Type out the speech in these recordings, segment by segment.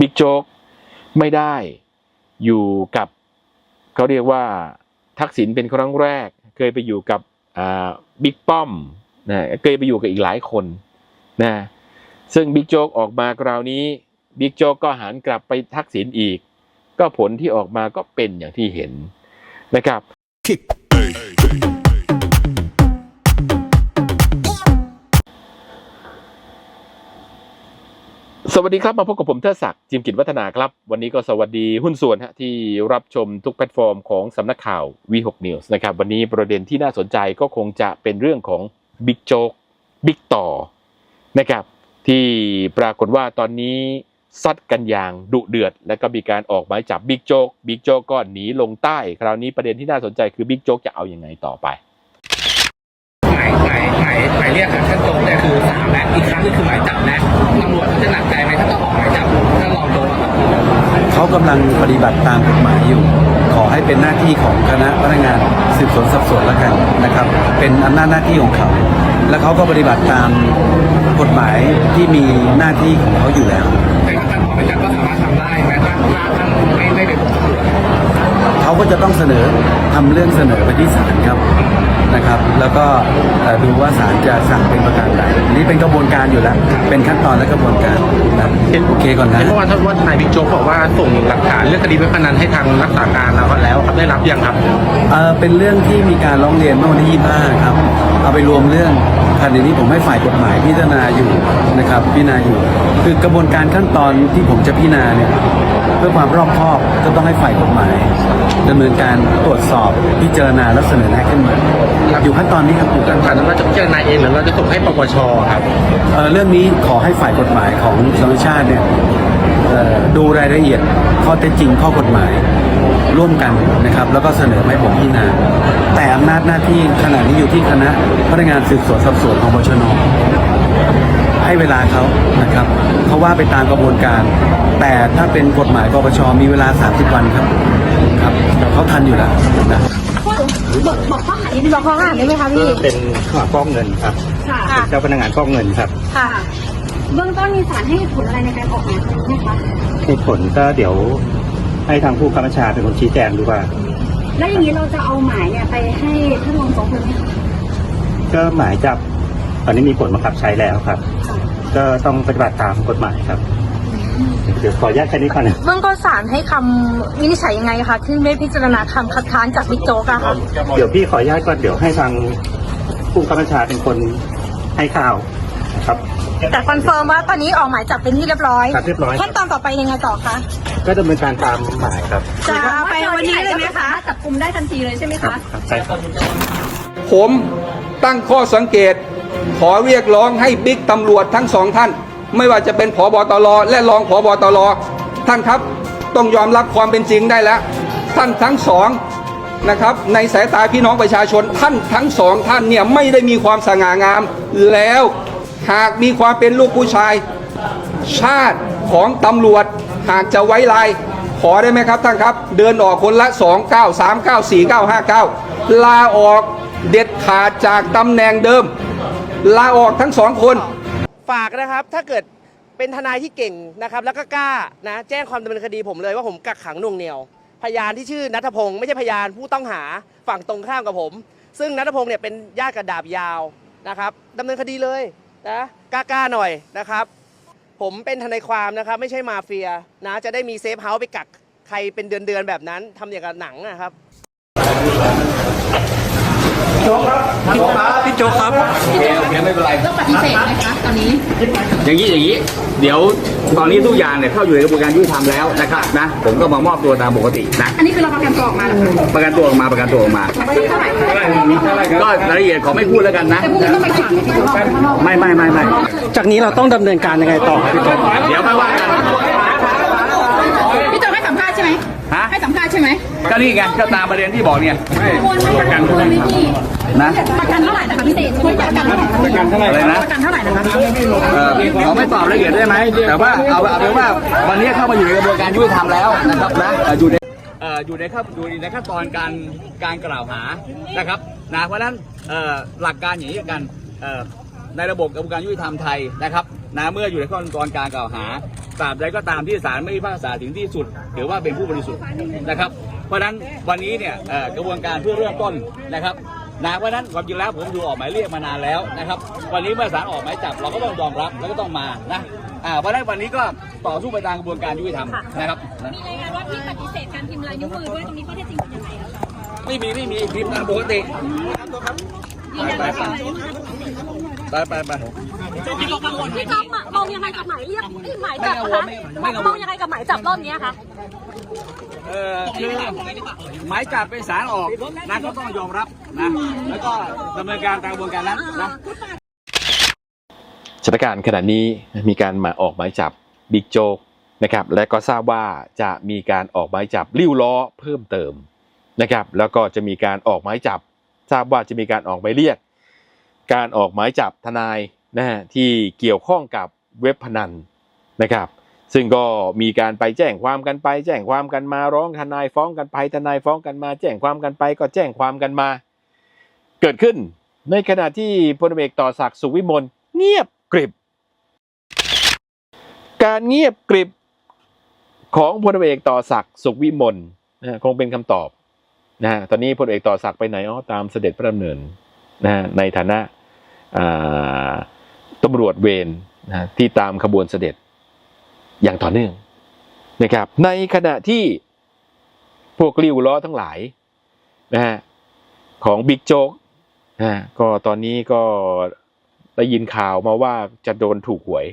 บิ๊กโจ๊กไม่ได้อยู่กับเขาเรียกว่าทักษิณเป็นครั้งแรก เคยไปอยู่กับบิ๊กป้อมนะเคยไปอยู่กับอีกหลายคนนะซึ่งบิ๊กโจ๊กออกมาคราวนี้บิ๊กโจ๊กก็หันกลับไปทักษิณอีก ก็ผลที่ออกมาก็เป็นอย่างที่เห็นนะครับ สวัสดีครับ มาพบกับผมเทิดศักดิ์จิมกิจวัฒนาครับ วันนี้ก็สวัสดีหุ้นส่วนฮะที่รับชมทุกแพลตฟอร์มของสำนักข่าว V6 News นะครับวันนี้ประเด็นที่น่าสนใจก็คงจะเป็นเรื่องของบิ๊กโจ๊กบิ๊กต่อนะครับที่ปรากฏว่าตอนนี้ซัดกันอย่างดุเดือด และก็มีการออกหมายจับบิ๊กโจ๊กบิ๊กโจ๊กก็หนีลงใต้ คราวนี้ประเด็นที่น่าสนใจคือบิ๊กโจ๊กจะเอาอยัางไงต่อไปหมายหมายหมายหมายเรียกขั้นตรงเนี่ยคือสาม อีกครั้งนึงคือหมายจับและตำรวจเขาจะหนักใจไหมถ้าต้องออกหมายจับถ้าลองโดนอะครับเขากำลังปฏิบัติตามกฎหมายอยู่ ขอให้เป็นหน้าที่ของคณะพนักงานสืบสวนสอบสวนแล้วกันนะครับ เป็นอำนาจหน้าที่ของเขา และเขาก็ปฏิบัติตามกฎหมายที่มีหน้าที่ของเขาอยู่แล้ว แต่ถ้าท่านออกหมายจับก็สามารถทำได้แม้ถ้าถ้าท่านไม่ไม่เป็นตำรวจ เขาก็จะต้องเสนอทำเรื่องเสนอไปที่ศาลครับนะครับ แล้วก็เอ่อดูว่าศาลจะสั่งเป็นประการใดอันนี้เป็นกระบวนการอยู่แล้วเป็นขั้นตอนและกระบวนการนะโอเคก่อนนะเมื่อวานท่านว่านายบิ๊กโจ๊กบอกว่าส่งหลักฐานเรื่องคดีเว็บพนันให้ทางรักษาการแล้วแล้วครับได้รับยังครับเอ่อเป็นเรื่องที่มีการร้องเรียนเมื่อวันที่25ครับเอาไปรวมเรื่องคดีนี้ผมให้ฝ่ายกฎหมายพิจารณาอยู่นะครับพิจารณาอยู่ คือกระบวนการขั้นตอนที่ผมจะพิจารณาเนี่ยเพื่อความรอบคอบก็ต้องให้ฝ่ายกฎหมายดำเนินการตรวจสอบพิจารณาและเสนอแนะขึ้นมาอยู่ขั้นตอนนี้ครับอยู่หลักฐานนั้นเราจะพิจารณาเองหรือเราจะส่งให้ปปชครับเอ่อเรื่องนี้ขอให้ฝ่ายกฎหมายของสำนักชาติเนี่ยเอ่อดูรายละเอียดข้อเท็จจริงข้อกฎหมายร่วมกันนะครับ แล้วก็เสนอมาให้ผมพิจารณาแต่อำนาจหน้าที่ขณะนี้อยู่ที่คณะพนักงานสืบสวนสอบสวนของบชนให้เวลาเขานะครับเขาว่าไปตามกระบวนการ แต่ถ้าเป็นกฎหมายปปชมีเวลา 30 วันครับครับเขาทันอยู่แล้วนะบอกบอกข้อหานิดนึงบอกข้อหาได้ไหมคะพี่เป็นข้อหาฟอกเงินครับค่ะเจ้าพนักงานฟอกเงินครับค่ะเบื้องต้นมีสารให้ผลอะไรในการออกหมายจับไหมคะเหตุผลก็เดี๋ยวให้ทางผู้กำกับชาเป็นคนชี้แจงดีกว่า แล้วอย่างนี้เราจะเอาหมายเนี่ยไปให้ท่านรองสองคนไหมคะก็หมายจับตอนนี้มีผลบังคับใช้แล้วครับ ก็ต้องปฏิบัติตามกฎหมายครับ เดี๋ยวขออนุญาตแค่นี้ก่อนนะเบื้องต้นศาลให้คำวินิจฉัยยังไงคะที่ไม่พิจารณาคำคัดค้านจากบิ๊กโจ๊กอะค่ะเดี๋ยวพี่ขออนุญาตก่อนเดี๋ยวให้ทางผู้กำกับชาเป็นคนให้ข่าวครับ แต่คอนเฟิร์มว่าตอนนี้ออกหมายจับเป็นที่เรียบร้อยครับเรียบร้อย ขั้นตอนต่อไปยังไงต่อคะก็ดำเนินการตามหมายครับจะไปวันนี้เลยไหมคะจับกลุ่มได้ทันทีเลยใช่ไหมครับคะครับใช่ครับผมตั้งข้อสังเกต ขอเรียกร้องให้บิ๊กตำรวจทั้งสองท่าน ไม่ว่าจะเป็นผอบอตรและรองผอบอตรท่านครับต้องยอมรับความเป็นจริงได้แล้ว ท่านทั้งสองนะครับในสายตาพี่น้องประชาชนท่านทั้งสองท่านเนี่ยไม่ได้มีความสง่างาม แล้วหากมีความเป็นลูกผู้ชาย ชาติของตำรวจหากจะไว้ลาย ขอได้ไหมครับท่านครับ เดินออกคนละ 2 9 3 9 4 9 5 9 ลาออกเด็ดขาดจากตำแหน่งเดิม ลาออกทั้งสองคน ฝากนะครับถ้าเกิดเป็นทนายที่เก่งนะครับ แล้วก็กล้านะแจ้งความดำเนินคดีผมเลยว่าผมกักขังหน่วงเหนียว พยานที่ชื่อนัทพงศ์ไม่ใช่พยานผู้ต้องหาฝั่งตรงข้ามกับผม ซึ่งนัทพงศ์เนี่ยเป็นญาติกับดาบยาวนะครับดำเนินคดีเลยนะกล้าๆหน่อยนะครับ ผมเป็นทนายความนะครับ ไม่ใช่มาเฟียนะจะได้มีเซฟเฮาส์ไปกักใครเป็นเดือนๆแบบนั้นทำอย่างกับหนังนะครับ พี่โจ๊กครับต้องปฏิเสธไหมคะตอนนี้ อย่างนี้อย่างนี้ เดี๋ยวตอนนี้ทุกอย่างเนี่ยเข้าอยู่ในกระบวนการยุติธรรมแล้วนะครับนะผมก็มามอบตัวตามปกตินะอันนี้คือเราประกันตัวออกมาเหรอคะประกันตัวออกมาประกันตัวออกมาเท่าไหร่คะก็รายละเอียดขอไม่พูดแล้วกันนะแต่พรุ่งนี้ต้องไปขังที่ข้างนอกข้างนอกไม่ไม่ไม่ไม่จากนี้เราต้องดำเนินการยังไงต่อพี่โจ๊กเดี๋ยวไม่ว่ากันพี่โจให้สัมภาษณ์ใช่ไหมฮะให้สัมภาษณ์ใช่ไหม ก็นี่ไงก็ตามประเด็นที่บอกเนี่ยประกันควรไม่มีนะประกันเท่าไหร่นะคะพี่เศษช่วยประกันเท่าไหร่คะประกันเท่าไหร่อะไรนะประกันเท่าไหร่นะคะเออขอไม่ตอบรายละเอียดได้ไหมแต่ว่าเอาเอาเป็นว่าวันนี้เข้ามาอยู่ในกระบวนการยุติธรรมแล้วนะครับนะเอ่ออยู่ในเอ่ออยู่ในขั้นอยู่ในขั้นตอนการการกล่าวหานะครับนะเพราะฉะนั้นเอ่อหลักการอย่างนี้กันเอ่อในระบบกระบวนการยุติธรรมไทยนะครับนะเมื่ออยู่ในขั้นตอนการกล่าวหาตราบใดก็ตามที่ศาลไม่พิพากษาถึงที่สุดถือว่าเป็นผู้บริสุทธิ์นะครับ เพราะฉะนั้นวันนี้เนี่ยเอ่อกระบวนการเพื่อเริ่มต้นนะครับนะเพราะฉะนั้นความจริงแล้วผมดูออกหมายเรียกมานานแล้วนะครับ วันนี้เมื่อศาลออกหมายจับเราก็ต้องยอมรับแล้วก็ต้องมานะอ่าเพราะฉะนั้นวันนี้ก็ต่อสู้ไปตามกระบวนการยุติธรรมนะครับนะมีรายงานว่าพี่ปฏิเสธการพิมพ์ลายนิ้วมือด้วยตรงนี้ข้อเท็จจริงเป็นยังไงคะไม่มีไม่มีพิมพ์ตามปกติยืนยันว่าเป็นไปไปไปพี่จ๊อบมองยังไงกับหมายเรียกนี่หมายจับคะมองยังไงกับหมายจับรอบนี้คะ เออคือหมายจับเป็นสารออกนะก็ต้องยอมรับนะแล้วก็ดำเนินการตามกระบวนการนั้นนะสถานการณ์ขณะนี้มีการมาออกหมายจับบิ๊กโจ๊กนะครับและก็ทราบว่าจะมีการออกหมายจับริ้วล้อเพิ่มเติมนะครับแล้วก็จะมีการออกหมายจับ ทราบว่าจะมีการออกหมายเรียก การออกหมายจับทนายนะฮะที่เกี่ยวข้องกับเว็บพนันนะครับ ซึ่งก็มีการไปแจ้งความกันไป แจ้งความกันมาร้องทนายฟ้องกันไปทนายฟ้องกันมา แจ้งความกันไปก็แจ้งความกันมา เกิดขึ้น ในขณะที่พลเอกต่อศักดิ์สุวิมลเงียบกริบ การเงียบกริบของพลเอกต่อศักดิ์สุวิมลนะคงเป็นคำตอบนะฮะตอนนี้พลเอกต่อศักดิ์ไปไหนอ๋อตามเสด็จพระดำเนินนะฮะในฐานะตำรวจเวรนะที่ตามขบวนเสด็จ อย่างต่อเนื่องนะครับ ในขณะที่พวกริ้วล้อทั้งหลายนะฮะของบิ๊กโจ๊กนะก็ตอนนี้ก็ได้ยินข่าวมาว่าจะโดนถูกหวย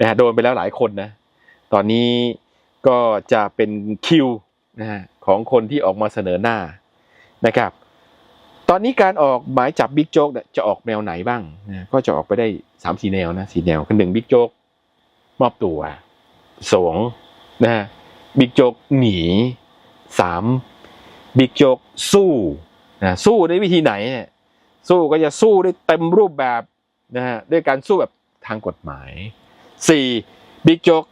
นะฮะโดนไปแล้วหลายคนนะ ตอนนี้ก็จะเป็นคิวนะฮะของคนที่ออกมาเสนอหน้านะครับ ตอนนี้การออกหมายจับบิ๊กโจ๊กจะออกแนวไหนบ้างนะก็จะออกไปได้สามสี่แนวนะสี่แนวคือหนึ่งบิ๊กโจ๊กมอบตัว สองนะฮะบิ๊กโจ๊กหนีสามบิ๊กโจ๊กสู้นะสู้ในวิธีไหนเนี่ยสู้ก็จะสู้ได้เต็มรูปแบบนะฮะด้วยการสู้แบบทางกฎหมายสี่บิ๊กโจ๊ก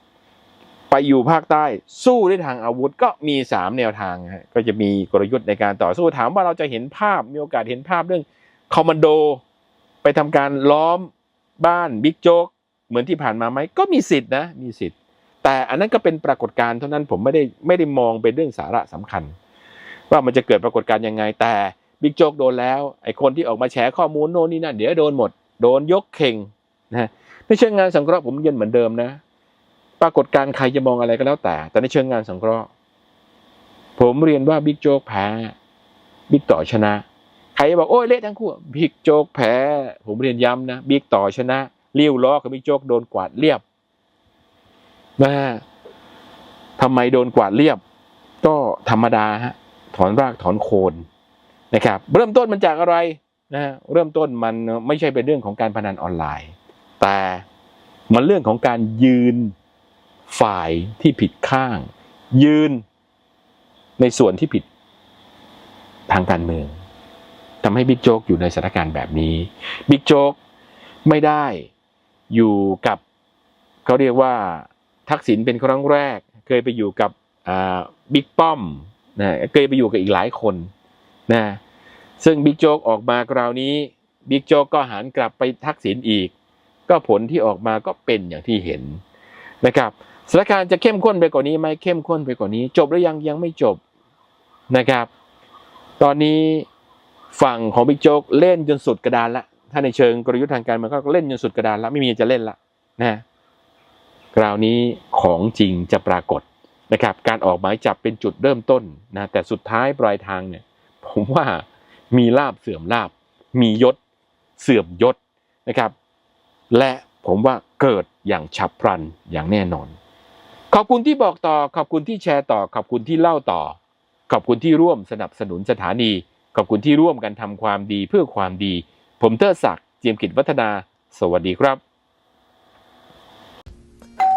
ไปอยู่ภาคใต้สู้ด้วยทางอาวุธก็มีสามแนวทางฮะก็จะมีกลยุทธ์ในการต่อสู้ถามว่าเราจะเห็นภาพมีโอกาสเห็นภาพเรื่องคอมมานโดไปทำการล้อมบ้านบิ๊กโจ๊กเหมือนที่ผ่านมาไหมก็มีสิทธินะมีสิทธิ์ แต่อันนั้นก็เป็นปรากฏการณ์เท่านั้นผมไม่ได้ไม่ได้มองเป็นเรื่องสาระสำคัญ ว่ามันจะเกิดปรากฏการณ์ยังไง แต่บิ๊กโจ๊กโดนแล้วไอ้คนที่ออกมาแฉข้อมูลโน่นนี่นั่นเดี๋ยวโดนหมด โดนยกเข่งนะฮะในเชิงงานสังเคราะห์ผมยืนเหมือนเดิมนะ ปรากฏการณ์ใครจะมองอะไรก็แล้วแต่ แต่ในเชิงงานสังเคราะห์ผมเรียนว่าบิ๊กโจ๊กแพ้บิ๊กต่อชนะ ใครบอกโอ้ยเละทั้งคู่บิ๊กโจ๊กแพ้ ผมเรียนย้ำนะบิ๊กต่อชนะเลี้ยวล้อกับบิ๊กโจ๊กโดนกวาดเรียบ นะฮะทำไมโดนกวาดเรียบ ก็ธรรมดาฮะถอนรากถอนโคนนะครับ เริ่มต้นมันจากอะไรนะฮะเริ่มต้นมันไม่ใช่เป็นเรื่องของการพนันออนไลน์ แต่มันเรื่องของการยืนฝ่ายที่ผิดข้าง ยืนในส่วนที่ผิดทางการเมืองทำให้บิ๊กโจ๊กอยู่ในสถานการณ์แบบนี้บิ๊กโจ๊กไม่ได้อยู่กับเขาเรียกว่า ทักษิณเป็นครั้งแรก เคยไปอยู่กับบิ๊กป้อมนะเคยไปอยู่กับอีกหลายคนนะซึ่งบิ๊กโจ๊กออกมาคราวนี้บิ๊กโจ๊กก็หันกลับไปทักษิณอีก ก็ผลที่ออกมาก็เป็นอย่างที่เห็นนะครับสถานการณ์จะเข้มข้นไปกว่านี้ไหมเข้มข้นไปกว่านี้ จบหรือยังยังไม่จบนะครับ ตอนนี้ฝั่งของบิ๊กโจ๊กเล่นจนสุดกระดานละถ้าในเชิงกลยุทธ์ทางการเมืองก็เล่นจนสุดกระดานละไม่มีจะเล่นละนะ คราวนี้ของจริงจะปรากฏนะครับการออกหมายจับเป็นจุดเริ่มต้นนะแต่สุดท้ายปลายทางเนี่ยผมว่ามีลาบเสื่อมลาบ มียศเสื่อมยศนะครับ และผมว่าเกิดอย่างฉับพลันอย่างแน่นอน ขอบคุณที่บอกต่อขอบคุณที่แชร์ต่อ ขอบคุณที่เล่าต่อ ขอบคุณที่ร่วมสนับสนุนสถานี ขอบคุณที่ร่วมกันทำความดีเพื่อความดี ผมเทอศักดิ์เจียมกิจวัฒนา สวัสดีครับ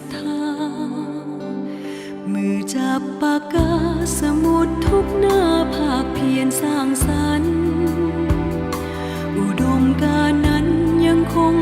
ทธา มือจับปากกาสมุดทุกหน้าภาคเพียนสร้างสรรค์ อุดมการนั้นยังคง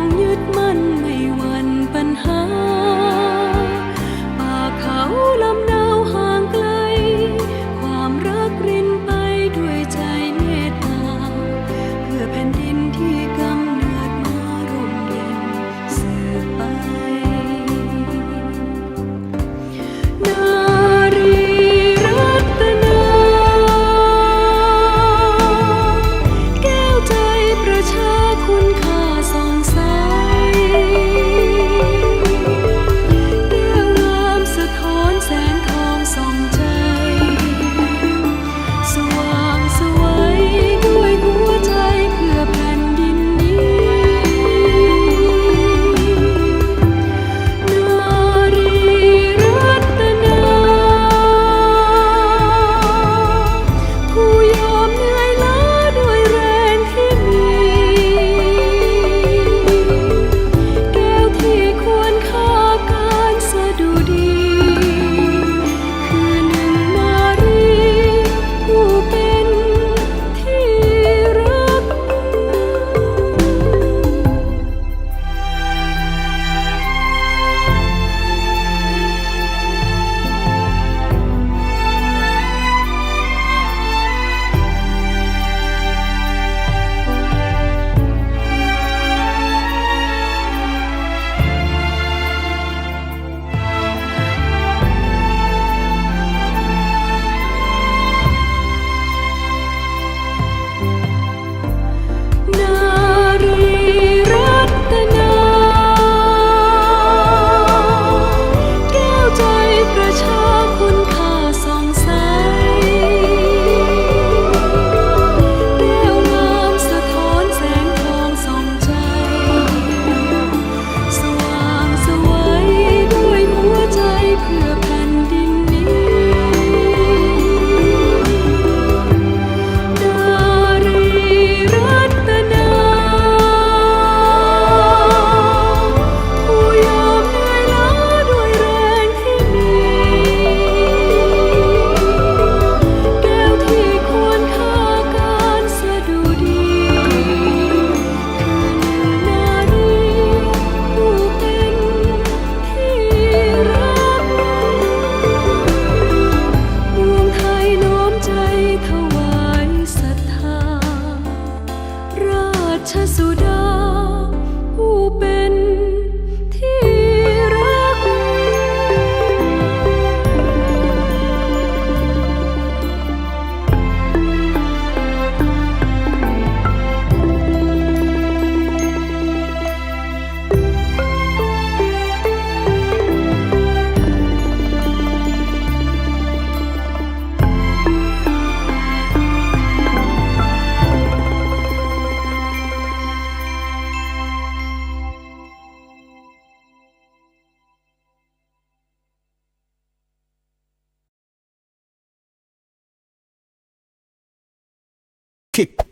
kick.